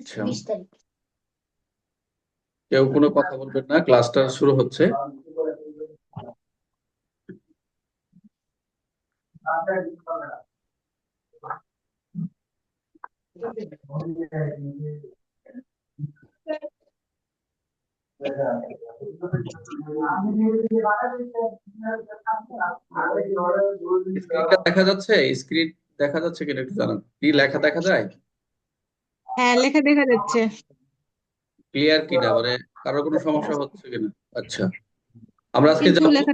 আচ্ছা। কেউ কোনো কথা বলবেন না ক্লাসটা শুরু হচ্ছে। দেখা যাচ্ছে? স্ক্রিন দেখা যাচ্ছে কিনা একটু জানান। কি লেখা দেখা যায়? হ্যাঁ লেখা দেখা যাচ্ছে। ক্লিয়ার কিনা? মানে কারোর কোনো সমস্যা হচ্ছে কিনা? আচ্ছা। আমরা আজকে কিন্তু যাব। লেখা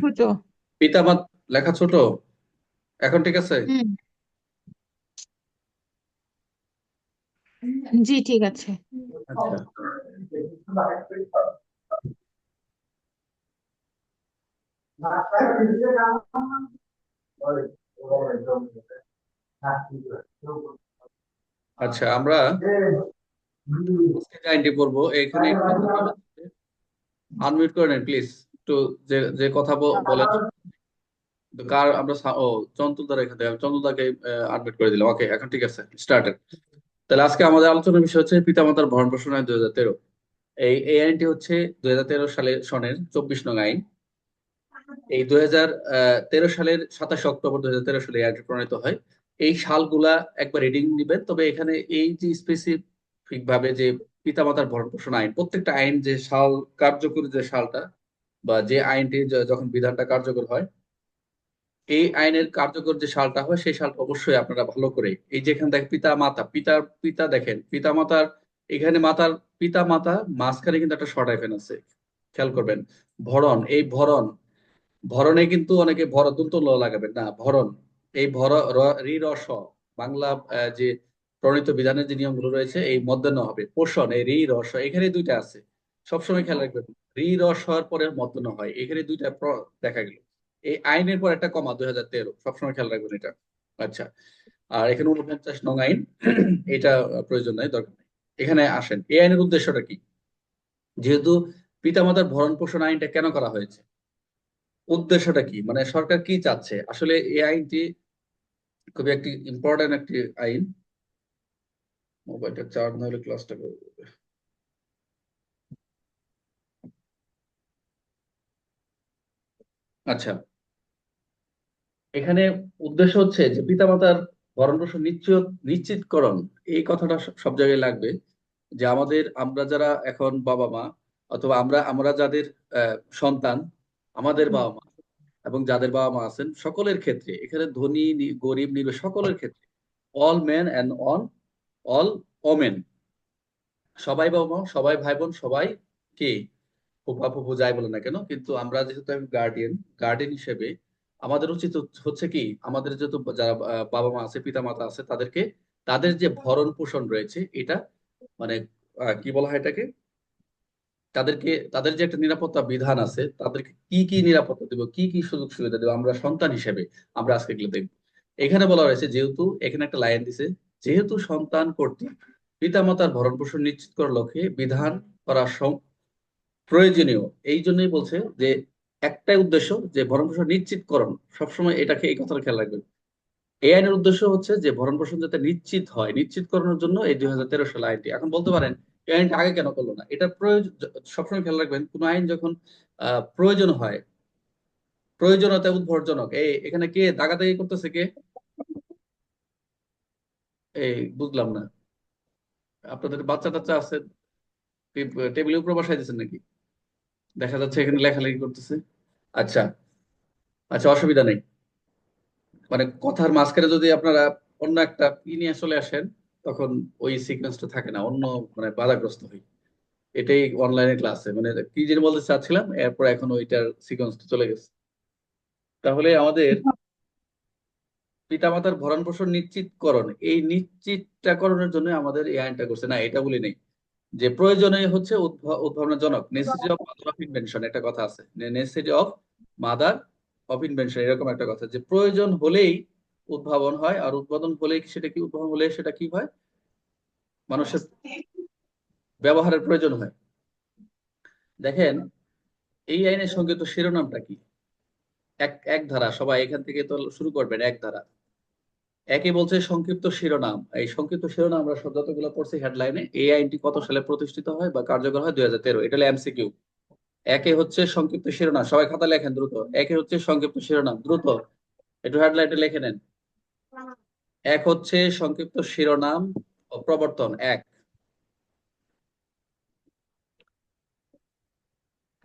ছোট। পিতামাত লেখা ছোট? এখন ঠিক আছে? হুম। জি ঠিক আছে। আচ্ছা। আচ্ছা আমরা আইনটি পড়ব এখানে আনমিউট করে নেন প্লিজ একটু যে যে কথা ব- বলেন কার, আমরা ও চন্তুল দ্বারা এখান থেকে আনমিউট করে দিলাম। ওকে এখন ঠিক আছে স্টার্টেড তাহলে আজকে আমাদের আলোচনার বিষয় হচ্ছে পিতামাতার ভরণ পোষণ আইন দুই হাজার তেরো। এই এই আইনটি হচ্ছে দুই হাজার তেরো সালে সনের চব্বিশ নং আইন। এই দুই হাজার তেরো সালের সাতাশ অক্টোবর দুই হাজার তেরো সালে আইনটি প্রণীত হয়। এই সালগুলা একবার রিডিং নিবেন। তবে এখানে এই যে স্পেসিফিক ভাবে যে পিতামাতার ভরণ পোষণ আইন, প্রত্যেকটা আইন যে সাল কার্যকরী যে সালটা বা যে আইনটি যখন বিধানটা কার্যকর হয়, এই আইনের কার্যকর যে সালটা হয়, সেই সালটা অবশ্যই আপনারা ভালো করে, এই যেখানে দেখেন পিতা মাতা পিতার পিতা দেখেন পিতা মাতার এখানে মাতার পিতা মাতা মাঝখানে কিন্তু একটা শর্ট আইফেন আছে, খেয়াল করবেন। ভরণ, এই ভরণ, ভরণে কিন্তু অনেকে ভর দন্ত ল লাগাবেন না, ভরণ। এই ভর, র- রি, র বাংলা যে প্রণীত বিধানের যে নিয়মগুলো রয়েছে, এই মধ্যাহ্ন হবে। পোষণ, এই রি, র, স, এখানে দুইটা আছে। সবসময় খেয়াল রাখবেন, রি, র, স এর পরে মধ্যাহ্ন হয়। এখানে দুইটা দেখা গেল। এই আইনের পর একটা কমা, দুই হাজার তেরো। সবসময় খেয়াল রাখবেন এটা। আচ্ছা আর এখানে উনপঞ্চাশ নং আইন, এটা প্রয়োজন নাই, দরকার নেই। এখানে আসেন, এই আইনের উদ্দেশ্যটা কি? যেহেতু পিতামাতার ভরণ পোষণ আইনটা কেন করা হয়েছে? উদ্দেশ্যটা কি? মানে সরকার কি চাচ্ছে? আসলে এই আইনটি খুবই একটি ইম্পর্টেন্ট একটি আইন। মোবাইলটা চার্জ না হলে ক্লাসটা করব আচ্ছা। এখানে উদ্দেশ্য হচ্ছে যে পিতামাতার ভরণ পোষণ নিশ্চিত নিশ্চিতকরণ এই কথাটা সব সব জায়গায় লাগবে যে আমাদের আমরা যারা এখন বাবা মা অথবা আমরা আমরা যাদের আহ, সন্তান আমাদের বাবা মা এবং যাদের বাবা মা আছেন, সকলের ক্ষেত্রে, এখানে ধনী গরিব নির্বে সকলের ক্ষেত্রে all men and on all women সবাই বাবা মা, সবাই ভাই বোন, সবাই কি? ফুপা ফুপু যাই বলে না কেন, কিন্তু আমরা যেহেতু আমি গার্ডিয়ান গার্ডিয়ান হিসেবে, আমাদের উচিত হচ্ছে কি, আমাদের যেহেতু যারা বাবা মা আছে পিতা মাতা আছে, তাদেরকে, তাদের যে ভরণ পোষণ রয়েছে, এটা মানে কি বলা হয় এটাকে? তাদেরকে, তাদের যে একটা নিরাপত্তা বিধান আছে, তাদেরকে কি কি নিরাপত্তা দেবো, কি কি সুযোগ সুবিধা দেবো, আমরা সন্তান হিসেবে আমরা আজকে এগুলো দেখব। এখানে বলা হয়েছে, যেহেতু এখানে একটা লাইন দিছে, যেহেতু সন্তান কর্তৃক পিতামাতার ভরণ পোষণ নিশ্চিত করার লক্ষ্যে বিধান করা প্রয়োজনীয়, এই জন্যই বলছে যে একটাই উদ্দেশ্য যে ভরণ পোষণ নিশ্চিতকরণ। সবসময় এটাকে, এই কথাটা খেয়াল রাখবেন। এই আইনের উদ্দেশ্য হচ্ছে যে ভরণ পোষণ যাতে নিশ্চিত হয়, নিশ্চিতকরণের জন্য এই দুই সাল আইনটি। এখন বলতে পারেন এই আইনটা আগে কেন করল না? এটা প্রয়োজন সবসময় খেয়াল রাখবেন, কোন আইন যখন প্রয়োজন হয়, প্রয়োজনীয়তা উদ্ভরজনক এই এখানে কে দাগাদাগি করতেছে কে? এই বুঝলাম না। আপনাদের বাচ্চা টাচ্চা আছে টেবিলের উপর বসাই দিচ্ছেন নাকি? দেখা যাচ্ছে এখানে লেখালেখি করতেছে। আচ্ছা আচ্ছা অসুবিধা নেই। মানে কথার মাঝখানে যদি আপনারা অন্য একটা ই নিয়ে চলে আসেন তখন ওই সিকোয়েন্সটা থাকে না অন্য মানে বাধাগ্রস্ত হই। এটাই অনলাইনে ক্লাসে মানে কি যেন বলতে চাচ্ছিলাম এরপর এখন ওইটার সিকোয়েন্সটা চলে গেছে। তাহলে আমাদের পিতামাতার ভরণ পোষণ নিশ্চিতকরণ এই নিশ্চিতকরণের জন্য আমাদের এই আইনটা করছে। না এটা বলি নেই। যে প্রয়োজনে হচ্ছে উদ্ভা- উদ্ভাবনাজনক necessity of mother of invention একটা কথা আছে। Necessity of mother of invention এরকম একটা কথা। যে প্রয়োজন হলেই উদ্ভাবন হয় আর উদ্বোধন হলেই সেটা কি উদ্ভাবন হলে সেটা কি হয়? মানুষের ব্যবহারের প্রয়োজন হয়। দেখেন, এই আইনের সঙ্গে তো শিরোনামটা কি? এক এক ধারা, সবাই এখান থেকে তো শুরু করবেন, এক ধারা। একই বলছে সংক্ষিপ্ত শিরোনাম। এই সংক্ষিপ্ত শিরোনাম আমরা সব যতগুলো পড়ছি হেডলাইনে, এই আইনটি কত সালে প্রতিষ্ঠিত হয় বা কার্যকর হয়? দুই হাজার তেরো। এটা হলো এমসিকিউ। একে হচ্ছে সংক্ষিপ্ত শিরোনাম। সবাই খাতা লেখেন দ্রুত। একে হচ্ছে সংক্ষিপ্ত শিরোনাম। দ্রুত। একটু হেডলাইনটা লিখে নেন। এক হচ্ছে সংক্ষিপ্ত শিরোনাম ও প্রবর্তন, এক।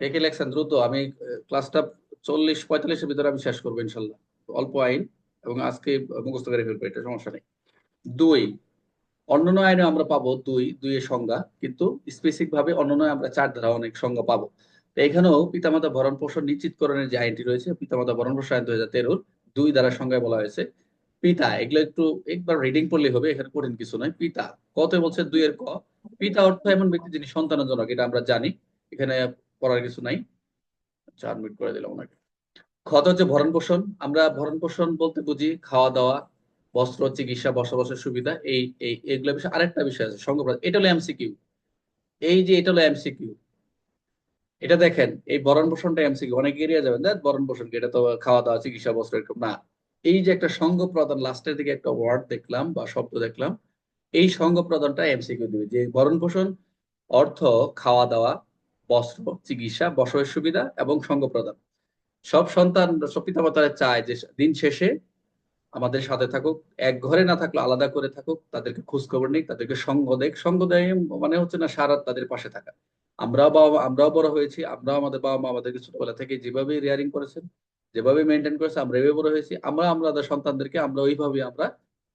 কে কে লেখছেন? দ্রুত, আমি ক্লাসটা চল্লিশ, পঁয়তাল্লিশের ভিতরে আমি শেষ করব, ইনশাল্লাহ। অল্প আইন এবং আজকে মুখস্থ করে ফেলব, এটা সমস্যা নেই। দুই, অন্যান্য আইনে আমরা পাবো দুই, দুইয়ের সংজ্ঞা, কিন্তু স্পেসিফিক ভাবে অন্যান্য আমরা চার দ্বারা অনেক সংজ্ঞা পাবো। এখানেও পিতামাতা ভরণ পোষণ নিশ্চিতকরণের যে আইনটি রয়েছে, পিতামাতা ভরণ পোষণ আইন দুই হাজার তেরোর দুই দ্বারা সংজ্ঞায় বলা হয়েছে। পিতা, এগুলো একটু একবার রিডিং করলেই হবে, এখানে কঠিন কিছু নয়, পিতা। কত বলছে দুইয়ের ক। পিতা অর্থ এমন ব্যক্তি যিনি সন্তানের জনক এটা আমরা জানি, এখানে পড়ার কিছু নাই। চার মিনিট করে দিলাম ওনাকে। খত হচ্ছে ভরণ পোষণ। আমরা ভরণ পোষণ বলতে বুঝি খাওয়া দাওয়া, বস্ত্র, চিকিৎসা, বসবাসের সুবিধা, এই এই, এগুলো বিষয় আরেকটা বিষয় আছে, সঙ্গ এটা হলো এমসিকিউ এই যে এটা হলো এমসিকিউ এটা দেখেন, এই ভরণ পোষণটা এমসিকিউ অনেক এরিয়া যাবেন, দেখ ভরণ পোষণ কি? এটা তো খাওয়া দাওয়া, চিকিৎসা, বস্ত্র, এরকম না। এই যে একটা সঙ্গ প্রদান লাস্টের দিকে একটা ওয়ার্ড দেখলাম বা শব্দ দেখলাম, এই সঙ্গ প্রদানটা এমসিকিউ দিবে। যে ভরণ পোষণ, অর্থ, খাওয়া দাওয়া, বস্ত্র, চিকিৎসা বসবাসের সুবিধা এবং সঙ্গ প্রদান। সব সন্তান, সব চায় যে দিন শেষে আমাদের সাথে থাকুক, এক ঘরে না থাকলে আলাদা করে থাকুক, তাদেরকে খোঁজ খবর নিক, তাদেরকে সঙ্গ দেখ সঙ্গ দেয় মানে হচ্ছে না, সারা তাদের পাশে থাকা। আমরাও বাবা, আমরাও বড় হয়েছি, আমরাও আমাদের বাবা মা আমাদেরকে ছোটবেলা থেকে যেভাবে রেয়ারিং করেছেন যেভাবে মেনটেন করেছে, আমরা এভাবে বড় হয়েছি, আমরা আমাদের সন্তানদেরকে আমরা ওইভাবে আমরা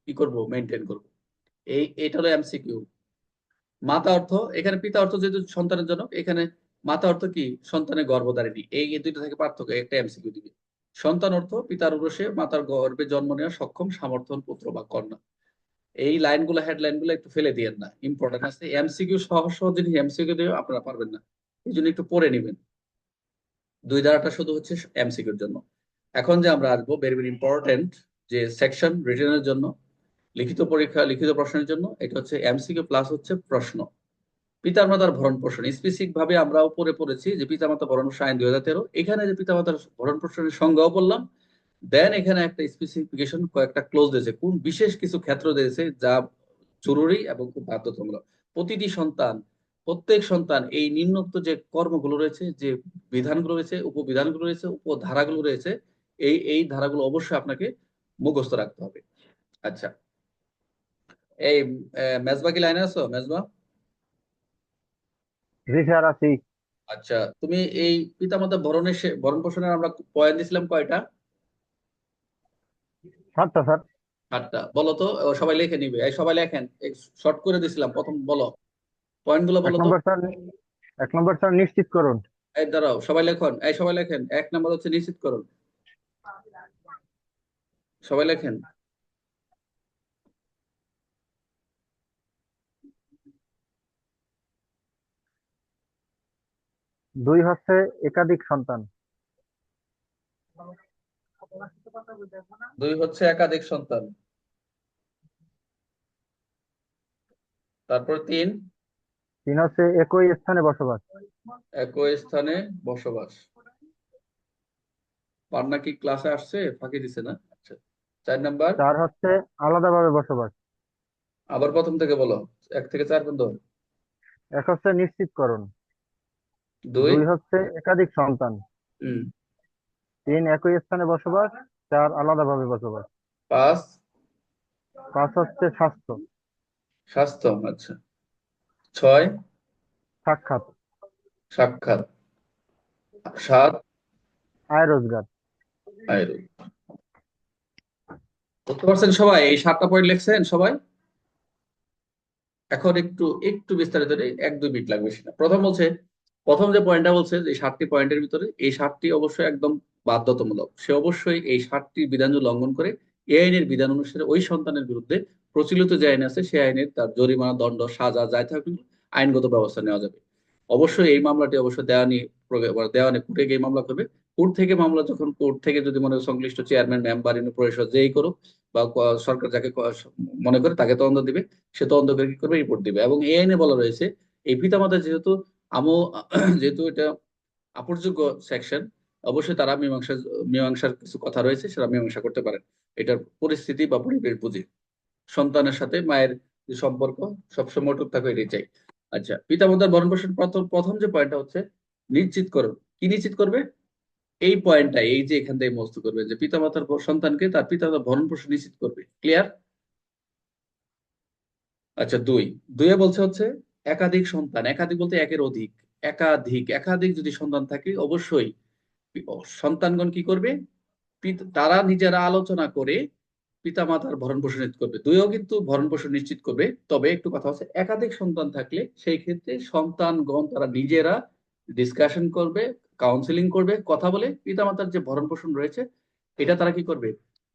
কি করব মেনটেন করব। এই, এটা হলো এমসিকিউ মাতা অর্থ, এখানে পিতা অর্থ যেহেতু সন্তানের জন্য এখানে মাতা অর্থ কি? সন্তানের গর্ভধারিণী। এই দুইটা থেকে পার্থক্য, একটা এমসিকিউ দিবে। সন্তান অর্থ, পিতার উরসে মাতার গর্ভে জন্ম নেওয়া সক্ষম সামর্থ্যন পুত্র বা কন্যা। এই লাইনগুলো হেডলাইনগুলো একটু ফেলে দিয়েন না ইম্পর্টেন্ট আছে। এমসিকিউ সহজ সহজ জিনিস এমসিকিউ দিয়ে আপনারা পারবেন না। এই জন্য একটু পড়ে নেবেন। দুই ধারাটা শুধু হচ্ছে এমসিকিউর জন্য। এখন যে আমরা আসব ভেরি ভেরি ইম্পর্টেন্ট যে সেকশন রিটেনের জন্য, লিখিত পরীক্ষা, লিখিত প্রশ্নের জন্য, এটা হচ্ছে এমসিকিউ প্লাস হচ্ছে প্রশ্ন। পিতামাতার ভরণ পোষণ। স্পেসিফিক ভাবে আমরা উপরে পড়েছি যে পিতামাতা ভরণ পোষণ আইন দুই হাজার তেরো। এখানে যে পিতামাতার ভরণ পোষণের সংজ্ঞাও বললাম। দেন এখানে একটা স্পেসিফিকেশন কয়েকটা ক্লোজ দিয়েছে। কোন বিশেষ কিছু ক্ষেত্র দিয়েছে যা জরুরি এবং খুব বাধ্যতামূলক। প্রতিটি সন্তান প্রত্যেক সন্তান এই নিম্নোক্ত যে কর্মগুলো রয়েছে যে বিধানগুলো রয়েছে উপবিধানগুলো রয়েছে উপধারাগুলো রয়েছে এই এই ধারাগুলো অবশ্যই আপনাকে মুখস্থ রাখতে হবে। আচ্ছা। এই মেজবা কি লাইনে আছো মেজবা? জি স্যার আছি। আচ্ছা তুমি এই পিতামাতা ভরণের সে- ভরণ পোষণের আমরা পয়েন্ট দিছিলাম কয়টা? সাতটা স্যার। আটটা বলো তো সবাই লিখে নিবে। এই সবাই লেখেন শর্ট করে দিছিলাম প্রথম বলো। পয়েন্টগুলো এক বলো তো। নম্বর স্যার এক নম্বর স্যার নিশ্চিত করুন। এই দাঁড়াও সবাই লেখন এই সবাই লেখেন এক নাম্বার হচ্ছে নিশ্চিত করুন। সবাই লেখেন। দুই হচ্ছে একাধিক সন্তান। দুই হচ্ছে একাধিক সন্তান। তারপর তিন। তিন হচ্ছে একই স্থানে বসবাস। একই স্থানে বসবাস। পান্না কি ক্লাসে আসছে? ফাঁকি দিছে না? আচ্ছা চার নাম্বার। চার হচ্ছে আলাদাভাবে বসবাস। আবার প্রথম থেকে বলো। এক থেকে চার পর্যন্ত। এক হচ্ছে নিশ্চিতকরণ। দুই? দুই হচ্ছে একাধিক সন্তান। হম। তিন একই স্থানে বসবাস। চার আলাদাভাবে বসবাস। পাঁচ? পাঁচ হচ্ছে স্বাস্থ্য। স্বাস্থ্য আচ্ছা। ছয় সাক্ষাৎ। সাক্ষাৎ। সাত আয় রোজগার। আয়রো বুঝতে পারছেন সবাই? এই সাতটা পয়েন্ট লিখছেন সবাই? এখন একটু একটু বিস্তারিত এক দুই মিনিট লাগবে সেটা। প্রথম বলছে প্রথম যে পয়েন্টটা বলছে যে সাতটি পয়েন্টের ভিতরে এই সাতটি অবশ্যই একদম বাধ্যতামূলক। সে অবশ্যই এই সাতটি বিধান লঙ্ঘন করে এই আইনের বিধান অনুসারে ওই সন্তানের বিরুদ্ধে প্রচলিত যে আইন আছে সেই আইনের তার জরিমানা, দণ্ড, সাজা যাই থাকুক, আইনগত ব্যবস্থা নেওয়া যাবে। অবশ্যই এই মামলাটি অবশ্যই দেওয়ানি দেওয়ানি কোর্টে গিয়ে মামলা করবে। কোর্ট থেকে মামলা যখন কোর্ট থেকে যদি মনে সংশ্লিষ্ট চেয়ারম্যান, মেম্বার ইউনি পরিষদ যেই করুক, বা সরকার যাকে মনে করে তাকে তদন্ত দিবে, সে তদন্ত করে কি করবে? রিপোর্ট দিবে। এবং এই আইনে বলা রয়েছে, এই পিতামাতা যেহেতু আমো যেহেতু এটা আপরযোগ্য সেকশন অবশ্যই তারা মীমাংসা মীমাংসার কিছু কথা রয়েছে, সেটা মীমাংসা করতে পারেন এটার পরিস্থিতি বা পরিবেশ বুঝে। সন্তানের সাথে মায়ের যে সম্পর্ক, সবসময় অটুট থাকবে এটাই চাই। আচ্ছা পিতামাতার ভরণ পোষণ প্রথম যে পয়েন্টটা হচ্ছে, নিশ্চিত করো। কি নিশ্চিত করবে? এই পয়েন্টটা এই যে এখান থেকে মস্ত করবে যে পিতামাতার সন্তানকে তার পিতামাতার ভরণ পোষণ নিশ্চিত করবে। ক্লিয়ার আচ্ছা দুই। দুইয়ে বলছে হচ্ছে, একাধিক সন্তান, একাধিক বলতে একের অধিক, একাধিক একাধিক যদি সন্তান থাকে, অবশ্যই, সন্তানগণ কি করবে? তারা নিজেরা আলোচনা করে পিতামাতার ভরণ পোষণ করবে। দুইও কিন্তু ভরণ পোষণ নিশ্চিত করবে। তবে একটু কথা হচ্ছে, একাধিক সন্তান থাকলে সেই ক্ষেত্রে সন্তানগণ তারা নিজেরা ডিসকাশন করবে কাউন্সিলিং করবে, কথা বলে পিতামাতার যে ভরণ পোষণ রয়েছে, এটা তারা কি করবে?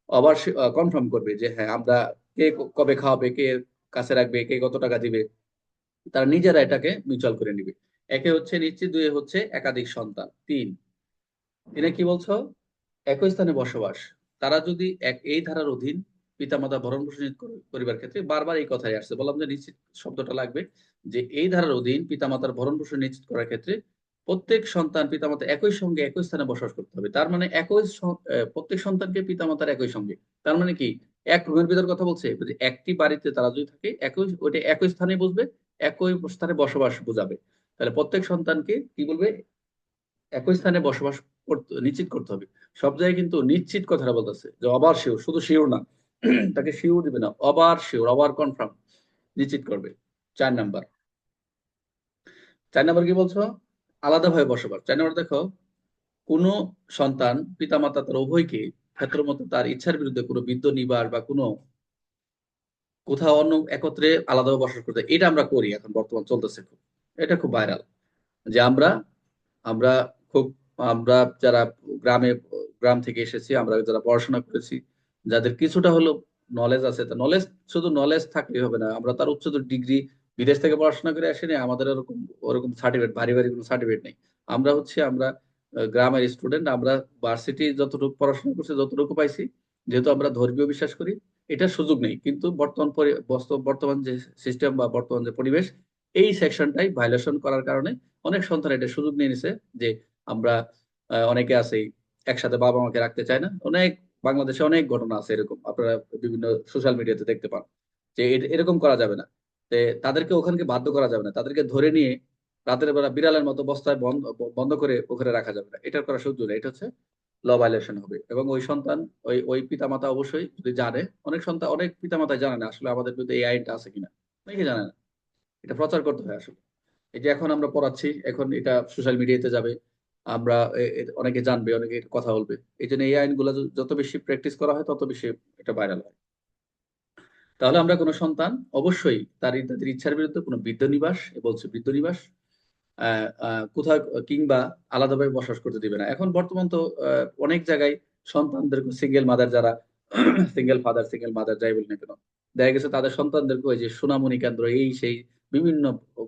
আবার কনফার্ম করবে যে হ্যাঁ আমরা কে কবে খাওয়াবে, কে কাছে রাখবে, কে কত টাকা দিবে? তারা নিজেরা এটাকে মিউচুয়াল করে নিবে। একে হচ্ছে নিশ্চিত দুই হচ্ছে একাধিক সন্তান। তিন তিনে কি বলছো? একই স্থানে বসবাস। তারা যদি এক, এই ধারার অধীন পিতামাতা ভরণ পোষণ করিবার ক্ষেত্রে বারবার এই কথাই আসছে। বললাম যে নিশ্চিত শব্দটা লাগবে যে এই ধারার অধীন পিতামাতার ভরণ পোষণ নিশ্চিত করার ক্ষেত্রে প্রত্যেক সন্তান পিতামাতা একই সঙ্গে একই স্থানে বসবাস করতে হবে। তার মানে একই প্রত্যেক সন্তানকে পিতামাতার একই সঙ্গে। তার মানে কি? এক রুমের ভিতর কথা বলছে একটি বাড়িতে তারা যদি থাকে, একই, ওইটা একই স্থানে বুঝবে একই স্থানে বসবাস বোঝাবে। তাহলে প্রত্যেক সন্তানকে কি বলবে? একই স্থানে বসবাস করতে, নিশ্চিত করতে হবে। সব জায়গায় কিন্তু নিশ্চিত কথাটা বলতেছে যে অবার শিওর, শুধু শিওর না, তাকে শিওর দিবে না, অবার শিওর, অবার কনফার্ম নিশ্চিত করবে, চার নাম্বার। চার নাম্বার কি বলছো? আলাদাভাবে বসবাস। চার নাম্বার দেখো, কোনো সন্তান পিতামাতা তার উভয়কে ক্ষেত্র মতো তার ইচ্ছার বিরুদ্ধে কোনো বিদ্য নিবার বা কোনো কোথাও অন্য একত্রে আলাদাভাবে বসবাস করতে, এটা আমরা করি এখন, বর্তমান চলতেছে খুব। এটা খুব ভাইরাল যে আমরা আমরা খুব, আমরা যারা গ্রামে গ্রাম থেকে এসেছি, আমরা যারা পড়াশোনা করেছি, যাদের কিছুটা হলো নলেজ আছে, তা নলেজ শুধু নলেজ থাকলেই হবে না, আমরা তার উচ্চতর ডিগ্রি বিদেশ থেকে পড়াশোনা করে আসিনি, আমাদের ওরকম ওরকম সার্টিফিকেট ভারী ভারী কোনো সার্টিফিকেট নেই। আমরা হচ্ছে, আমরা গ্রামের স্টুডেন্ট আমরা ভার্সিটি যতটুকু পড়াশোনা করছি, যতটুকু পাইছি, যেহেতু আমরা ধর্মীয় বিশ্বাস করি, এটার সুযোগ নেই। কিন্তু বর্তমান বর্তমান যে সিস্টেম বা বর্তমান যে পরিবেশ, এই সেকশনটাই ভাইলেশন করার কারণে অনেক সন্তান এটা সুযোগ নিয়ে নিছে যে আমরা অনেকে আছে একসাথে বাবা মাকে রাখতে চায় না। অনেক, বাংলাদেশে অনেক ঘটনা আছে এরকম। আপনারা বিভিন্ন সোশ্যাল মিডিয়াতে দেখতে পান যে এরকম করা যাবে না। তাদেরকে ওখানকে বাধ্য করা যাবে না। তাদেরকে ধরে নিয়ে রাতের বেলা বিড়ালের মতো বস্তায় বন্ধ বন্ধ করে ওখানে রাখা যাবে না। এটার করা সুযোগ নেই এটা হচ্ছে ল ভাইলেশন হবে। এবং ওই সন্তান, ওই ওই পিতামাতা অবশ্যই যদি জানে, অনেক সন্তান, অনেক পিতামাতা জানে না আসলে আমাদের বিরুদ্ধে এই আইনটা আছে কিনা। অনেকে জানে না। এটা প্রচার করতে হয় আসলে। এই যে এখন আমরা পড়াচ্ছি, এখন এটা সোশ্যাল মিডিয়াতে যাবে। আমরা অনেকে জানবে, অনেকে কথা বলবে। এই জন্য এই আইনগুলো যত বেশি প্র্যাকটিস করা হয়, তত বেশি এটা ভাইরাল হয়। তাহলে আমরা কোনো সন্তান অবশ্যই তার তাদের ইচ্ছার বিরুদ্ধে কোনো বৃদ্ধনিবাস নিবাস বলছে বৃদ্ধনিবাস নিবাস কোথাও কিংবা আলাদাভাবে বসবাস করতে দিবে না। এখন বর্তমান তো অনেক জায়গায় সন্তানদের সিঙ্গেল মাদার যারা সিঙ্গেল ফাদার সিঙ্গেল মাদার যাই বলি না কেন, দেখা গেছে তাদের সন্তানদেরকে ওই যে সোনামণি কেন্দ্র, এই সেই বিভিন্ন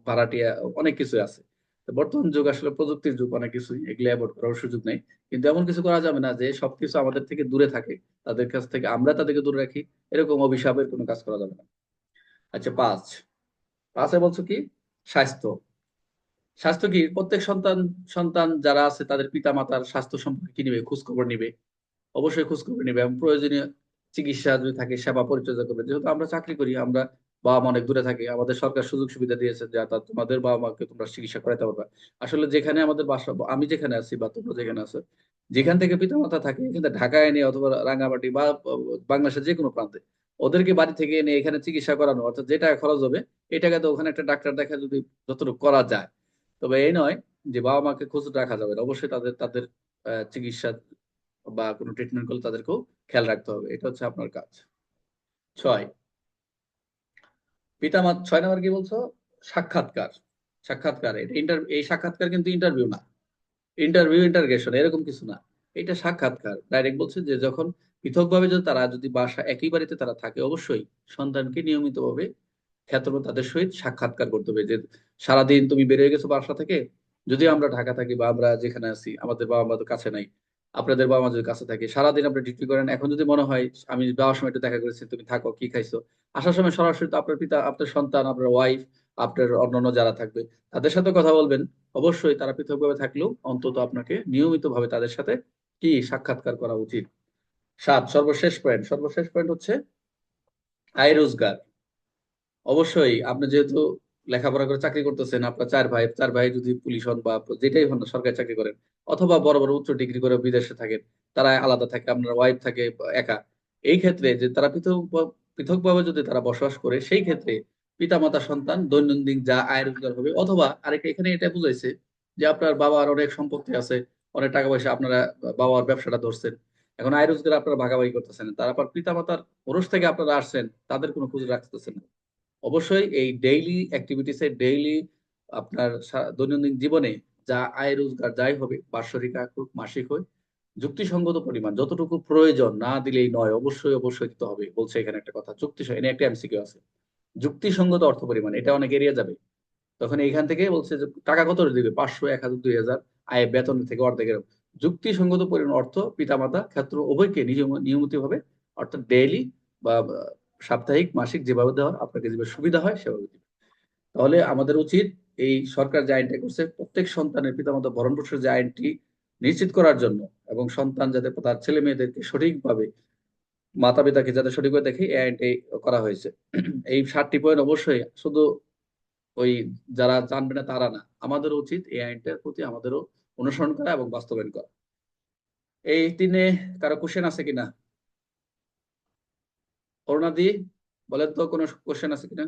ভাড়াটিয়া, অনেক কিছু আছে। বর্তমান যুগ আসলে প্রযুক্তির যুগ, অনেক কিছুই এগুলো অ্যাভয়েড করার সুযোগ নেই। কিন্তু এমন কিছু করা যাবে না যে সবকিছু আমাদের থেকে দূরে থাকে। তাদের কাছ থেকে আমরা তাদেরকে দূরে রাখি, এরকম অভিশাপের কোনো কাজ করা যাবে না। আচ্ছা পাঁচ। পাঁচে বলছো কি? স্বাস্থ্য। স্বাস্থ্য কি? প্রত্যেক সন্তান সন্তান যারা আছে, তাদের পিতা মাতার স্বাস্থ্য সম্পর্কে কি নিবে? খোঁজখবর নিবে। অবশ্যই খোঁজ খবর নিবে এবং প্রয়োজনীয় চিকিৎসা যদি থাকে, সেবা পরিচর্যা করবে। যেহেতু আমরা চাকরি করি, আমরা বাবা মা অনেক দূরে থাকে, আমাদের সরকার সুযোগ সুবিধা দিয়েছে যে তোমাদের বাবা মাকে তোমরা চিকিৎসা করাতে পারবে। আসলে যেখানে আমাদের বাসা, আমি যেখানে আছি বা তোমরা যেখানে আছো, যেখান থেকে পিতা মাতা থাকে, এখানে ঢাকায় এনে অথবা রাঙ্গামাটি বা বাংলাদেশের যে কোনো প্রান্তে, ওদেরকে বাড়ি থেকে এনে এখানে চিকিৎসা করানো, অর্থাৎ যে টাকা খরচ হবে, এই টাকা তো ওখানে একটা ডাক্তার দেখা যদি যতটুকু করা যায়। তবে এই নয় যে বাবা মাকে খোঁজ রাখা যাবে অবশ্যই তাদের তাদের চিকিৎসা বা কোনো ট্রিটমেন্ট করলে তাদেরকেও খেয়াল রাখতে হবে। এটা হচ্ছে আপনার কাজ। ছয় পিতামাত ছয় নম্বর কি বলছো? সাক্ষাৎকার। সাক্ষাৎকার এই সাক্ষাৎকার কিন্তু ইন্টারভিউ না। ইন্টারভিউ ইন্টারগেশন এরকম কিছু না। এটা সাক্ষাৎকার। ডাইরেক্ট বলছে যে যখন পৃথকভাবে যদি তারা যদি বাসা, একই বাড়িতে তারা থাকে, অবশ্যই সন্তানকে নিয়মিতভাবে খ্যাতমত তাদের সহিত সাক্ষাৎকার করতে হবে। যে সারাদিন তুমি বেরিয়ে গেছো বাসা থেকে, যদি আমরা ঢাকা থাকি বা আমরা যেখানে আছি, আমাদের বাবা মা তো কাছে নাই আপনাদের বাবা মা যদি কাছে থাকে, সারাদিন আপনি ডিউটি করেন, এখন যদি মনে হয় আমি যাওয়ার সময় একটু দেখা করেছি, তুমি থাকো, কি খাইছো? আসার সময় সরাসরি আপনার পিতা, আপনার সন্তান, আপনার ওয়াইফ আপনার অন্যান্য যারা থাকবে, তাদের সাথে কথা বলবেন। অবশ্যই তারা পৃথকভাবে থাকলেও অন্তত আপনাকে নিয়মিতভাবে তাদের সাথে কি সাক্ষাৎকার করা উচিত। সাত, সর্বশেষ পয়েন্ট সর্বশেষ পয়েন্ট হচ্ছে আয় রোজগার। অবশ্যই আপনি যেহেতু লেখাপড়া করে চাকরি করতেছেন, আপনার চার ভাই চার ভাই যদি পুলিশ হন বা যেটাই হন সরকারি চাকরি করেন, অথবা বড় বড় উচ্চ ডিগ্রি করে বিদেশে থাকেন, তারা আলাদা থাকে, আপনার ওয়াইফ থাকে একা। এই ক্ষেত্রে যে তারা পৃথক পৃথকভাবে যদি তারা বসবাস করে, সেই ক্ষেত্রে পিতামাতা সন্তান, দৈনন্দিন যা আয় রোজগার হবে, অথবা আরেকটা এখানে এটা বুঝাইছে যে আপনার বাবার অনেক সম্পত্তি আছে, অনেক টাকা পয়সা আপনারা বাবার ব্যবসাটা ধরছেন, এখন আয় রোজগার আপনারা ভাগাভাগি করতেছেন, তার আবার পিতামাতার ওরস থেকে আপনারা আসছেন, তাদের কোনো খোঁজ রাখতেছেন না। অবশ্যই এই ডেইলি অ্যাক্টিভিটিসে ডেইলি আপনার দৈনন্দিন জীবনে যা আয় রোজগার যাই হবে বাৎসরিক আয় হোক, মাসিক হোক, যুক্তিসঙ্গত পরিমাণ যতটুকু প্রয়োজন না দিলেই নয়, অবশ্যই অবশ্যই দিতে হবে, বলছে এখানে একটা কথা যুক্তি এনে একটা এমসিকিউ আছে। যুক্তিসঙ্গত অর্থ পরিমাণ, এটা অনেক এড়িয়ে যাবে। তখন এইখান থেকে বলছে যে টাকা কত দিবে? পাঁচশো, এক হাজার, দুই হাজার আয় বেতন থেকে অর্ধেক এরকম যুক্তিসঙ্গত পরিমাণ অর্থ পিতামাতা, ক্ষেত্র, উভয়কে নিয়মিত ভাবে অর্থাৎ ডেইলি বা সাপ্তাহিক মাসিক যেভাবে দেওয়া হয়, আপনাকে যেভাবে সুবিধা হয় সেভাবে দিবে তাহলে আমাদের উচিত এই সরকার যে আইনটা করছে প্রত্যেক সন্তানের পিতামাতা ভরণ পোষণের যে আইনটি নিশ্চিত করার জন্য এবং সন্তান যাতে তার ছেলে মেয়েদেরকে সঠিকভাবে মাতা পিতাকে যাতে সঠিকভাবে দেখে এই আইনটি করা হয়েছে। এই সাতটি পয়েন্ট অবশ্যই শুধু ওই যারা জানবে না তারা না আমাদের উচিত এই আইনটার প্রতি আমাদেরও অনুসরণ করা এবং বাস্তবায়ন করা। এই তিনে কারও কোশ্চেন আছে কিনা? অরুণাদি বলেন তো কোনো কোশ্চেন আছে কিনা?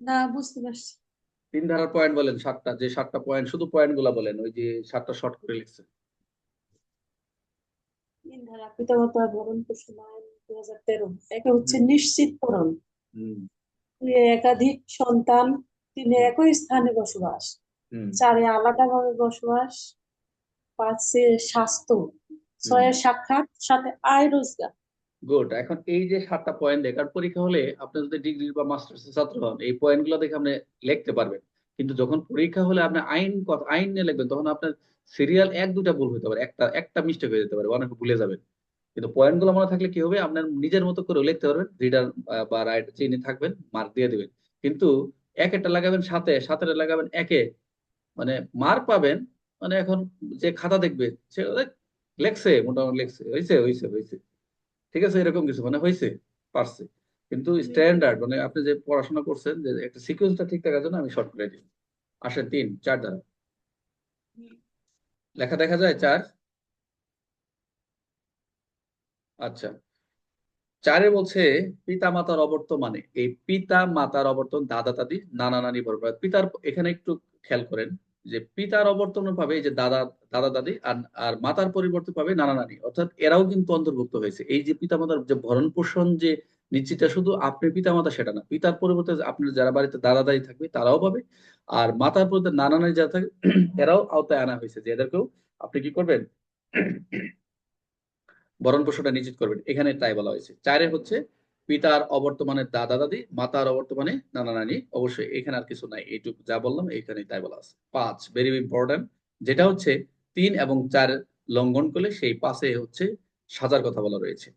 না বুঝতে পারছি। তিন ধারার পয়েন্ট বলেন সাতটা যে সাতটা পয়েন্ট শুধু পয়েন্টগুলা বলেন ওই যে সাতটা শর্ট করে লিখছেন তিন ধারা পিতামাতা ভরণ পোষণ আইন দুই হাজার তেরো একে হচ্ছে নিশ্চিতকরণ দুই একাধিক সন্তান তিনে একই স্থানে বসবাস। চারে আলাদাভাবে বসবাস পাঁচে স্বাস্থ্য। ছয়ে সাক্ষাৎ সাথে আয় রোজগার। গুড এখন এই যে সাতটা পয়েন্ট দেখার পরীক্ষা হলে আপনি যদি ডিগ্রি বা মাস্টার্স ছাত্র হন এই পয়েন্টগুলো দেখে আপনি লিখতে পারবেন। কিন্তু যখন পরীক্ষা হলে আপনি আইন কথা আইন নিয়ে লিখবেন তখন আপনার সিরিয়াল এক দুটা ভুল হতে পারে। একটা একটা মিস্টেক হয়ে যেতে পারে অনেক ভুলে যাবেন। কিন্তু পয়েন্টগুলো মনে থাকলে কি হবে? আপনার নিজের মতো করে লিখতে পারবেন। রিডার বা রাইট যিনি থাকবেন মার্ক দিয়ে দিবেন। কিন্তু এক একটা লাগাবেন সাথে সাথে লাগাবেন একে। মানে মার্ক পাবেন মানে এখন যে খাতা দেখবে সে লেখছে মোটামুটি লেখছে হয়েছে হয়েছে হয়েছে ঠিক আছে এরকম কিছু মানে হয়েছে পারছে। কিন্তু স্ট্যান্ডার্ড মানে আপনি যে পড়াশোনা করছেন যে একটা সিকোয়েন্সটা ঠিক থাকার জন্য আমি শর্ট করে দিই। আসে তিন চার দ্বারা। লেখা দেখা যায় চার? আচ্ছা। চারে বলছে পিতা মাতার অবর্তমানে এই পিতা মাতার অবর্তন দাদা দাদি নানা নানি বড় পিতার এখানে একটু খেয়াল করেন। যে পিতার অবর্তন পাবে যে দাদা দাদা, দাদি, আর আর মাতার পরিবর্তে পাবে নানা নানি। অর্থাৎ এরাও কিন্তু অন্তর্ভুক্ত হয়েছে। এই যে পিতা মাতার যে ভরণ পোষণ যে নিশ্চিতটা শুধু আপনি পিতা মাতা সেটা না, পিতার পরিবর্তে আপনার যারা বাড়িতে দাদা, দাদি থাকবে, তারাও পাবে। আর মাতার পরিবর্তে নানা নানি যারা থাকবে, এরাও আওতায় আনা হয়েছে যে এদেরকেও আপনি কি করবেন? ভরণ পোষণটা নিশ্চিত করবেন। এখানে তাই বলা হয়েছে। চারে হচ্ছে পিতার অবর্তমানে দাদা দাদি, মাতার অবর্তমানে নানা নানি। অবশ্যই এখানে আর কিছু নাই, এইটুকু যা বললাম এখানে তাই বলা আছে। পাঁচ ভেরি ইম্পর্টেন্ট যেটা হচ্ছে তিন এবং চার লঙ্ঘন করলে সেই পাশে হচ্ছে সাজার কথা বলা রয়েছে।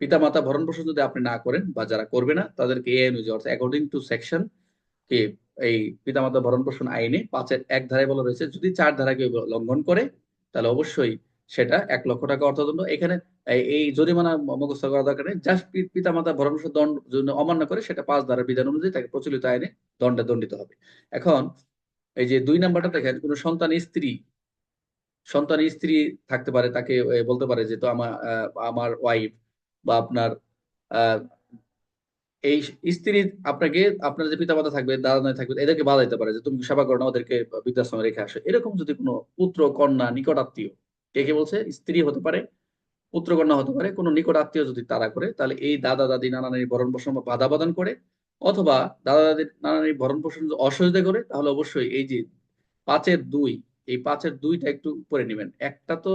পিতা মাতা ভরণ পোষণ যদি আপনি না করেন বা যারা করবে না, তাদেরকে এই অনুযায়ী অর্থাৎ অ্যাকর্ডিং টু সেকশন কে এই পিতামাতা ভরণ পোষণ আইনে পাঁচের এক ধারায় বলা রয়েছে। যদি চার ধারাকে লঙ্ঘন করে, তাহলে অবশ্যই সেটা এক লক্ষ টাকা অর্থদণ্ড এখানে এই- জরিমানা মুখস্থ করা দরকার নেই। জাস্ট পিতামাতা ভরণ পোষণ দণ্ড অমান্য করে সেটা পাঁচ ধারার বিধান অনুযায়ী তাকে প্রচলিত আইনে দণ্ডে দণ্ডিত হবে। এখন এই যে দুই নাম্বারটা দেখেন, কোন সন্তান স্ত্রী সন্তান স্ত্রী থাকতে পারে, তাকে বলতে পারে যে তো আমার আমার ওয়াইফ বা আপনার এই স্ত্রী আপনাকে, আপনার যে পিতামাতা থাকবে, দাদা নয় থাকবে, এদেরকে বাধা দিতে পারে যে তুমি সেবা করো না, ওদেরকে বৃদ্ধাশ্রমে রেখে আসো। এরকম যদি কোনো পুত্র, কন্যা, নিকট আত্মীয় কে কে বলছে? স্ত্রী হতে পারে পুত্র কন্যা হতে পারে, কোনো নিকট আত্মীয় যদি তারা করে, তাহলে এই দাদা দাদি নানা নানি ভরণ পোষণ বাধা প্রদান করে, অথবা দাদা দাদির নানা নানি ভরণ পোষণ অসহযোগিতা করে, তাহলে অবশ্যই এই যে পাঁচের দুই, এই পাঁচের দুইটা একটু পরে নেবেন। একটা তো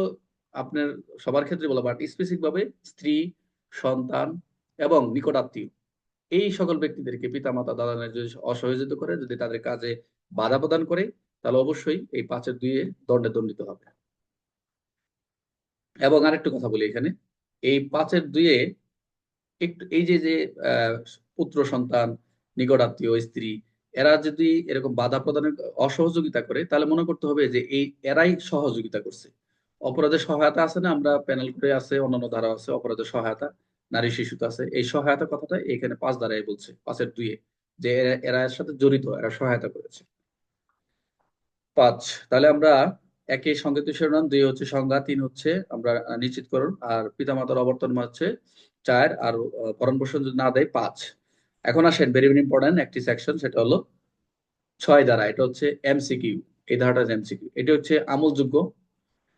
আপনার সবার ক্ষেত্রে বলা বাট স্পেসিফিক ভাবে স্ত্রী, সন্তান এবং নিকট আত্মীয়। এই সকল ব্যক্তিদেরকে পিতা মাতা দাদা যদি অসহযোগিতা করে, যদি তাদের কাজে বাধা প্রদান করে, তাহলে অবশ্যই এই পাঁচের দুইয়ে দণ্ডে দণ্ডিত হবে। এবং আরেকটু কথা বলি এখানে। এই পাঁচের দুইয়ে একটু, এই যে যে পুত্র, সন্তান, নিকট আত্মীয়, স্ত্রী, এরা যদি এরকম বাধা প্রদানের অসহযোগিতা করে, তাহলে মনে করতে হবে যে এই এরাই সহযোগিতা করছে। অপরাধের সহায়তা আছে না? আমরা প্যানেল করে আছে, অন্যান্য ধারা আছে, অপরাধের সহায়তা, নারী শিশুতে আছে। এই সহায়তা কথাটা এখানে পাঁচ ধারায় বলছে, পাঁচের দুয়ে যে এরা এর সাথে জড়িত, এরা সহায়তা করেছে। পাঁচ, তাহলে আমরা একই সংকেত শিরোনাম, দুই হচ্ছে সংজ্ঞা, তিন হচ্ছে আমরা নিশ্চিতকরণ, আর পিতামাতার অবর্তন হচ্ছে চার, আর ভরণ পোষণ যদি না দেয়, পাঁচ। এখন আসেন ভেরি ভেরি ইম্পর্টেন্ট একটি সেকশন সেটা হলো ছয় ধারা এটা হচ্ছে এমসিকিউ এই ধারাটা এমসিকিউ এটা হচ্ছে আমলযোগ্য।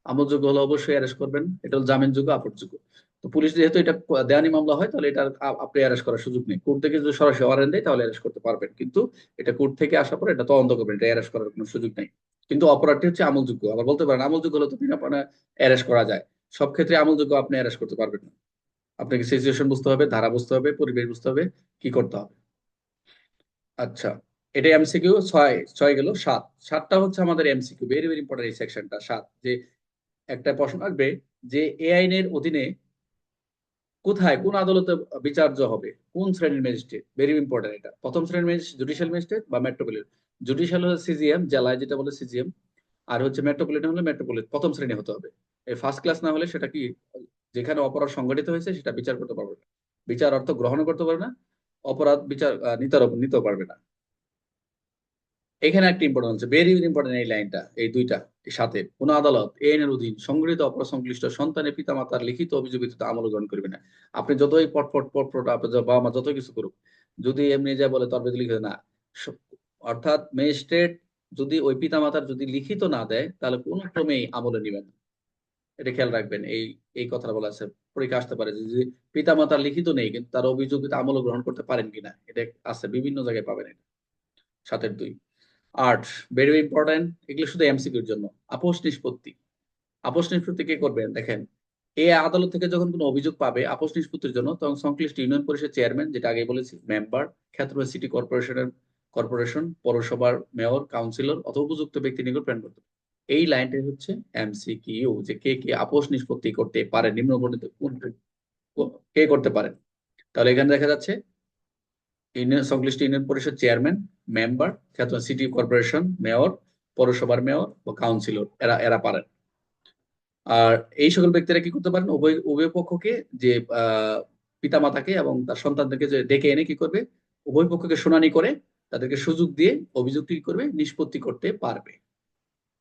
আমলযোগ্য হলে অবশ্যই অ্যারেস্ট করবেন, এটা হলো জামিনযোগ্য আপত্তিযোগ্য তো পুলিশ যেহেতু এটা দেওয়ানি মামলা হয়, তাহলে এটা আপনি অ্যারেস্ট করার সুযোগ নেই। কোর্ট থেকে যদি সরাসরি ওয়ারেন্ট দেয়, তাহলে অ্যারেস্ট করতে পারবেন, কিন্তু এটা কোর্ট থেকে আসার পরে এটা তদন্ত করবেন, এটা অ্যারেস্ট করার কোনো সুযোগ নেই। কিন্তু অপরাধটি হচ্ছে আমলযোগ্য। আবার বলতে পারেন, আমলযোগ্য হলে তো বিনা অ্যারেস্ট করা যায়। সব ক্ষেত্রে আমলযোগ্য আপনি অ্যারেস্ট করতে পারবেন না। আপনাকে সিচুয়েশন বুঝতে হবে, ধারা বুঝতে হবে, পরিবেশ বুঝতে হবে, কি করতে হবে। আচ্ছা এটা এমসিকিউ ছয় ছয় গেল সাত। সাতটা হচ্ছে আমাদের এমসিকিউ ভেরি ভেরি ইম্পর্টেন্ট এই সেকশনটা সাত। যে একটা প্রশ্ন আসবে যে, এ আইনের অধীনে কোথায়, কোন আদালতে বিচার্য হবে? কোন শ্রেণির ম্যাজিস্ট্রেট ভেরি ইম্পর্টেন্ট এটা। প্রথম শ্রেণির ম্যাজিস্ট্রেট জুডিশিয়াল ম্যাজিস্ট্রেট বা মেট্রোপলিটন জুডিশিয়াল হলো সিজিএম জেলায় যেটা বলে সিজিএম আর হচ্ছে মেট্রোপলিটন হলে মেট্রোপলিটন প্রথম শ্রেণি হতে হবে। এই ফার্স্ট ক্লাস না হলে সেটা কি যেখানে অপরাধ সংঘটিত হয়েছে সেটা বিচার করতে পারবে না। বিচার অর্থ গ্রহণ করতে পারবে না অপরাধ বিচার আহ, নিতে নিতেও পারবে না। এখানে একটা ইম্পর্টেন্ট হচ্ছে ভেরি ভেরি ইম্পর্টেন্ট এই লাইনটা এই দুইটা সাথে। কোন আদালত এই আইনের অধীন সংগঠিত অপরাধ সংশ্লিষ্ট সন্তানের পিতামাতার লিখিত অভিযোগিত আমল গ্রহণ করবে না। আপনি যতই পটপট পটপট আপনার বাবা মা যত কিছু করুক যদি এমনি যা বলে তরবে লিখিত না অর্থাৎ ম্যাজিস্ট্রেট যদি ওই পিতা পিতামাতার যদি লিখিত না দেয়, তাহলে কোনো ক্রমেই আমলে নেবেন এটা খেয়াল রাখবেন, এই এই কথাটা বলা আছে। পরীক্ষা আসতে পারে যে পিতামাতার লিখিত নেই, কিন্তু তার অভিযোগিত আমল গ্রহণ করতে পারেন কিনা, এটা আছে, বিভিন্ন জায়গায় পাবেন এটা। সাতের দুই। আট ভেরি ইম্পর্টেন্ট এগুলো শুধু এমসিকিউর জন্য। আপোষ নিষ্পত্তি। আপোষ নিষ্পত্তি কে করবেন? দেখেন এই আদালত থেকে যখন কোনো অভিযোগ পাবে আপোষ নিষ্পত্তির জন্য, তখন সংশ্লিষ্ট ইউনিয়ন পরিষদ চেয়ারম্যান, যেটা আগে বলেছি মেম্বার ক্ষেত্র সিটি কর্পোরেশনের কর্পোরেশন, পৌরসভার মেয়র, কাউন্সিলর অথবা উপযুক্ত ব্যক্তি নিকট প্রেরণ করতে এই লাইনটাই হচ্ছে এমসিকিউ যে কে কে আপোষ নিষ্পত্তি করতে পারে নিম্নবর্ণিত কোন কোন- কে করতে পারেন তাহলে এখানে দেখা যাচ্ছে ইউনিয়ন, সংশ্লিষ্ট ইউনিয়ন পরিষদ chairman, member city corporation mayor, পৌরসভার মেয়র বা কাউন্সিলর, এরা এরা পারেন। আর এই সকল ব্যক্তিরা কি করতে পারেন? উভয় উভয় পক্ষকে যে পিতামাতাকে এবং তার সন্তানদেরকে যে ডেকে এনে কি করবে? উভয় পক্ষকে শুনানি করে তাদেরকে সুযোগ দিয়ে অভিযোগটি করবে? নিষ্পত্তি করতে পারবে।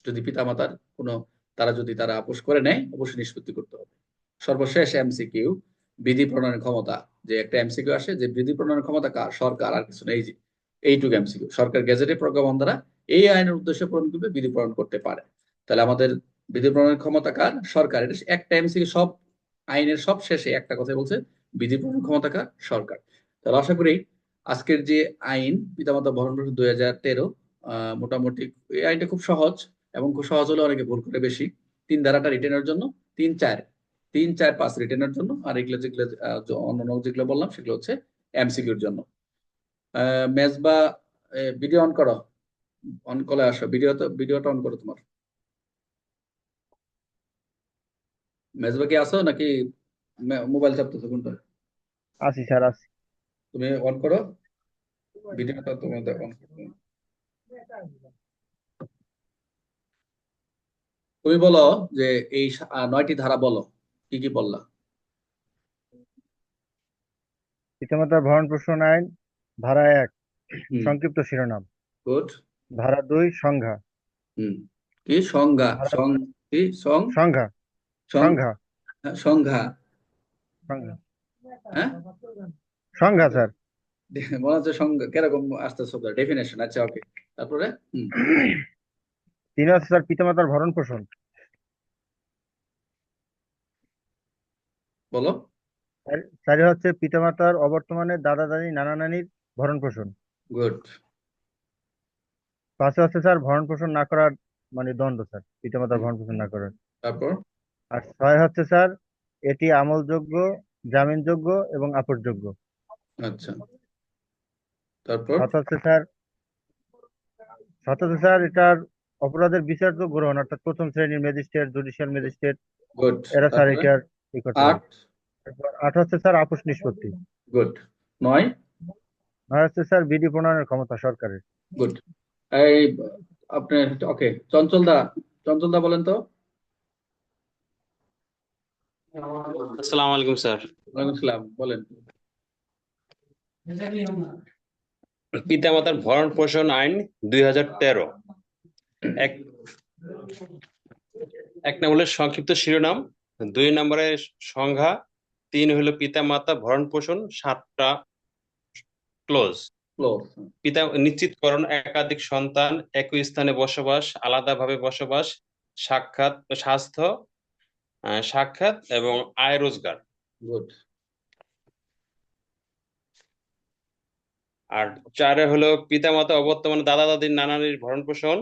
যদি পিতামাতার কোনো, তারা যদি তারা আপোষ করে নেয়, অবশ্যই নিষ্পত্তি করতে হবে। সর্বশেষ এমসিকিউ, বিধি প্রণয়নের ক্ষমতা। যে একটা এমসিকিউ আসে, যে বিধি প্রণয়নের ক্ষমতা কার? সরকার, আর কিছু নেই। যে, এইটুকু এমসিকিউ। সরকার গেজেটে প্রজ্ঞাপন দ্বারা এই আইনের উদ্দেশ্য পূরণ করবে, বিধি প্রণয়ন করতে পারে। তাহলে আমাদের বিধি প্রণয়নের ক্ষমতা কার? সরকার। এটা একটা এমসিকিউ, সব আইনের সব শেষে একটা কথা বলছে, বিধি প্রণয়ন ক্ষমতা কার? সরকার। তাহলে আশা করি আজকের যে আইন পিতামাতা ভরণ পোষণ দুই হাজার তেরো মোটামুটি এই আইনটা খুব সহজ এবং খুব সহজ হলে অনেকে ভুল করে বেশি। তিন ধারাটা রিটেনের জন্য তিন চার তিন চার পাঁচ রিটেনের জন্য আর এগুলো যেগুলো অন্যান্য যেগুলো বললাম সেগুলো হচ্ছে এমসিকিউর জন্য। মেজবা ভিডিও অন করো। অন কলে আসো। ভিডিও তো ভিডিওটা অন করো তোমার। মেজবা কি আসো নাকি মোবাইল চাপতেছো কোনটা? আছি স্যার আছি। তুমি অন করো। ভিডিওটা তোমাদের অন করো তুমি বলো যে এই নয়টি ধারা বলো কি কি বললা? পিতামাতার ভরণ পোষণ আইন ধারা এক সংক্ষিপ্ত শিরোনাম। গুড ধারা দুই সংজ্ঞা। কি? সংজ্ঞা। সং কি? সং সংজ্ঞা। সংজ্ঞা। সংজ্ঞা। হ্যাঁ? সংজ্ঞা স্যার। মনে হচ্ছে কীরকম আসতে শব্দ ডেফিনেশন আচ্ছা ওকে তারপরে? হুম। হচ্ছে স্যার পিতামাতার ভরণ পোষণ। বলো। চারি হচ্ছে পিতামাতার অবর্তমানে দাদা দাদি নানা নানির ভরণ পোষণ। গুড পাঁচে হচ্ছে স্যার ভরণ পোষণ না করার মানে দণ্ড স্যার পিতামাতার ভরণ পোষণ না করার। তারপর? আর ছয় হচ্ছে স্যার এটি আমলযোগ্য জামিনযোগ্য এবং আপোষযোগ্য আচ্ছা। তারপর? স্যার এটার অপরাধের বিচার্য গ্রহণ অর্থাৎ প্রথম শ্রেণির ম্যাজিস্ট্রেট জুডিশিয়াল ম্যাজিস্ট্রেট গুড। এরা স্যার এটার আট? আট হচ্ছে স্যার আপোষ নিষ্পত্তি। গুড। নয়? নয় হচ্ছে স্যার বিধি প্রণয়নের ক্ষমতা সরকারের। গুড। এই আপনি ওকে চঞ্চল দা চঞ্চল দা বলেন তো। আসসালামু আলাইকুম স্যার। ওয়ালাইকুম আসসালাম বলেন। পিতামাতার ভরণ পোষণ আইন দুই হাজার তেরো। এক এক সংক্ষিপ্ত শিরোনাম। দুই নম্বরের সংজ্ঞা তিন হলো পিতামাতা ভরণ পোষণ সাতটা ক্লোজ। পিতা নিশ্চিতকরণ একাধিক সন্তান একই স্থানে বসবাস আলাদাভাবে বসবাস সাক্ষাৎ স্বাস্থ্য সাক্ষাৎ এবং আয় রোজগার। আর চারে হলো পিতামাতা অবর্তমানে দাদা দাদির নানানির ভরণ পোষণ।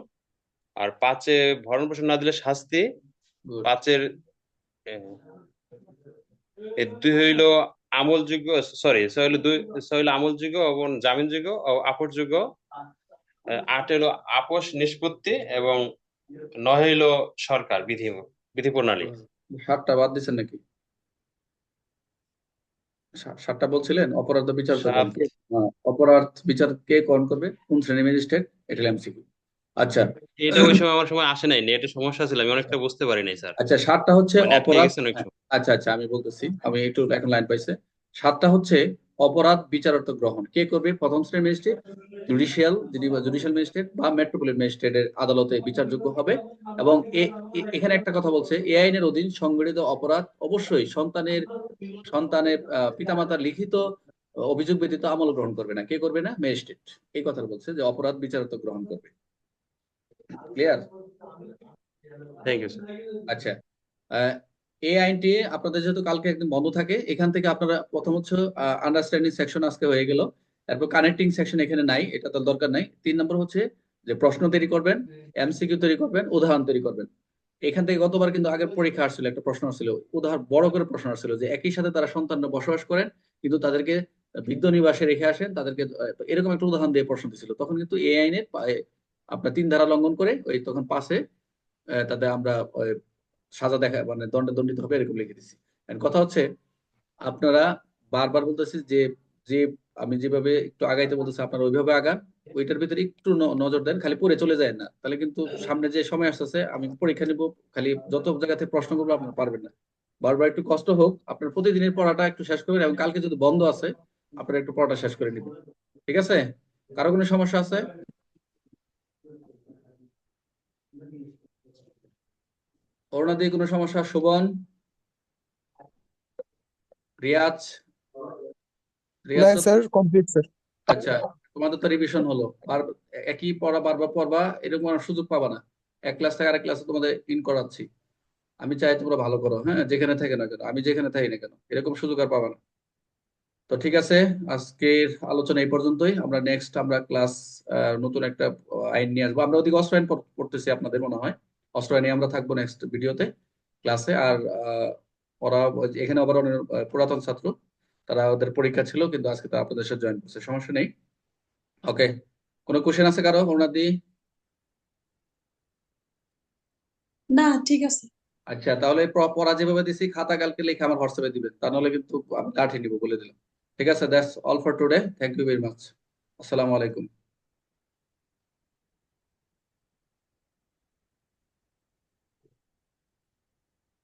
আর পাঁচে ভরণ পোষণ না দিলে শাস্তি। পাঁচের দুই হইল আমলযোগ্য সরি ছয় হইল দুই ছয় হইল আমলযোগ্য এবং জামিনযোগ্য ও আপসযোগ্য। আট হইল আপোষ নিষ্পত্তি এবং নয় হইল সরকার বিধি বিধি প্রণালী। সাতটা বাদ দিচ্ছেন নাকি? সাতটা বলছিলেন? অপরাধ বিচার অপরাধ বিচার কে গ্রহণ করবে? কোন শ্রেণি ম্যাজিস্ট্রেট? এটা এমসিকিউ আচ্ছা। এটা ওই সময় আমার সময় আসে নাই নেটের সমস্যা ছিল আমি অনেকটা বুঝতে পারি নাই স্যার। আচ্ছা সাতটা হচ্ছে মানে অপরাধ। আচ্ছা আচ্ছা আমি বলতেছি আমি একটু এখন লাইন পাইছে। সাতটা হচ্ছে অপরাধ বিচারার্থ গ্রহণ। কে করবে? প্রথম শ্রেণির ম্যাজিস্ট্রেট জুডিশিয়াল যিনি জুডিশিয়াল ম্যাজিস্ট্রেট বা মেট্রোপলিটন ম্যাজিস্ট্রেটের আদালতে বিচারযোগ্য হবে। এবং এখানে একটা কথা বলছে এ আইনের অধীন সংগঠিত অপরাধ অবশ্যই সন্তানের সন্তানের পিতামাতার লিখিত অভিযোগ ব্যতীত আমল গ্রহণ করবে না। কে করবে না? ম্যাজিস্ট্রেট। এই কথা বলছে যে অপরাধ বিচারার্থ গ্রহণ করবে। ক্লিয়ার থ্যাংক ইউ স্যার আচ্ছা। এই আইনটি আপনাদের যেহেতু কালকে একদিন বন্ধ থাকে এখান থেকে আপনারা প্রথম হচ্ছে আন্ডারস্ট্যান্ডিং সেকশন আজকে হয়ে গেল। তারপর কানেক্টিং সেকশন এখানে নাই এটা তো দরকার নাই। তিন নম্বর হচ্ছে যে প্রশ্ন তৈরি করবেন এমসিকিউ তৈরি করবেন উদাহরণ তৈরি করবেন। এখান থেকে গতবার কিন্তু আগের পরীক্ষা আসছিল একটা প্রশ্ন আসছিল। উদাহরণ বড় করে প্রশ্ন আসছিল যে একই সাথে তারা সন্তানরা বসবাস করেন কিন্তু তাদেরকে বৃদ্ধ নিবাসে রেখে আসেন, তাদেরকে এরকম একটা উদাহরণ দিয়ে প্রশ্ন দিছিল তখন কিন্তু এই আইনের আপনার তিন ধারা লঙ্ঘন করে, ওই তখন পাশে তাদের আমরা সাজা দেখা মানে দণ্ডে, দণ্ডিত হবে এরকম লিখে দিচ্ছি কথা হচ্ছে, আপনারা বারবার বলতেছি যে যে আমি যেভাবে একটু আগাইতে বলতেছি, আপনারা ওইভাবে আগান, ওইটার ভিতরে একটু নজর দেন, খালি পড়ে চলে যায় না। তাহলে কিন্তু সামনে যে সময় আসতেছে, আমি পরীক্ষা নিব, খালি যত জায়গা থেকে প্রশ্ন করব, আপনারা পারবেন না। বারবার একটু কষ্ট হোক, আপনার প্রতিদিনের পড়াটা একটু শেষ করবেন, এবং কালকে যদি বন্ধ আছে আপনারা একটু পড়াটা শেষ করে নিবেন। ঠিক আছে? কারও কোনো সমস্যা আছে? করোনা দিয়ে কোনো সমস্যা? Shovon? Riyaz? Riyaz sir complete sir. আচ্ছা তোমাদের তো রিভিশন হলো। বার একই পড়া বারবার পড়বা এরকম আর সুযোগ পাবা না। এক ক্লাস থেকে আরেক ক্লাসে তোমাদের ইন করাচ্ছি। আমি চাই তোমরা ভালো করো হ্যাঁ? যেখানে থাকে না কেন আমি যেখানে থাকি না কেন এরকম সুযোগ আর পাবা না। তো ঠিক আছে আজকের আলোচনা এই পর্যন্তই। আমরা নেক্সট আমরা ক্লাস নতুন একটা আইন নিয়ে আসব। আমরা ওদিকে অস্ত্র আইন পড়তেছি আপনাদের মনে হয়। অস্ত্র আইনে আমরা থাকব নেক্সট ভিডিওতে ক্লাসে আর ওরা এখানে আবার অনেক, পুরাতন ছাত্র। তারা ওদের পরীক্ষা ছিল কিন্তু আজকে তারা আপনাদের সাথে জয়েন করছে। সমস্যা নেই। ওকে কোনো কোশ্চেন আছে কারও ওনাদি না ঠিক আছে। আচ্ছা তাহলে পড়া যেভাবে দিছি খাতা কালকে লিখে আমার হোয়াটসঅ্যাপে দিবেন। তা নাহলে কিন্তু আমি কাঠিয়ে নিব বলে দিলাম। ঠিক আছে that's all for today thank you very much আসসালামু আলাইকুম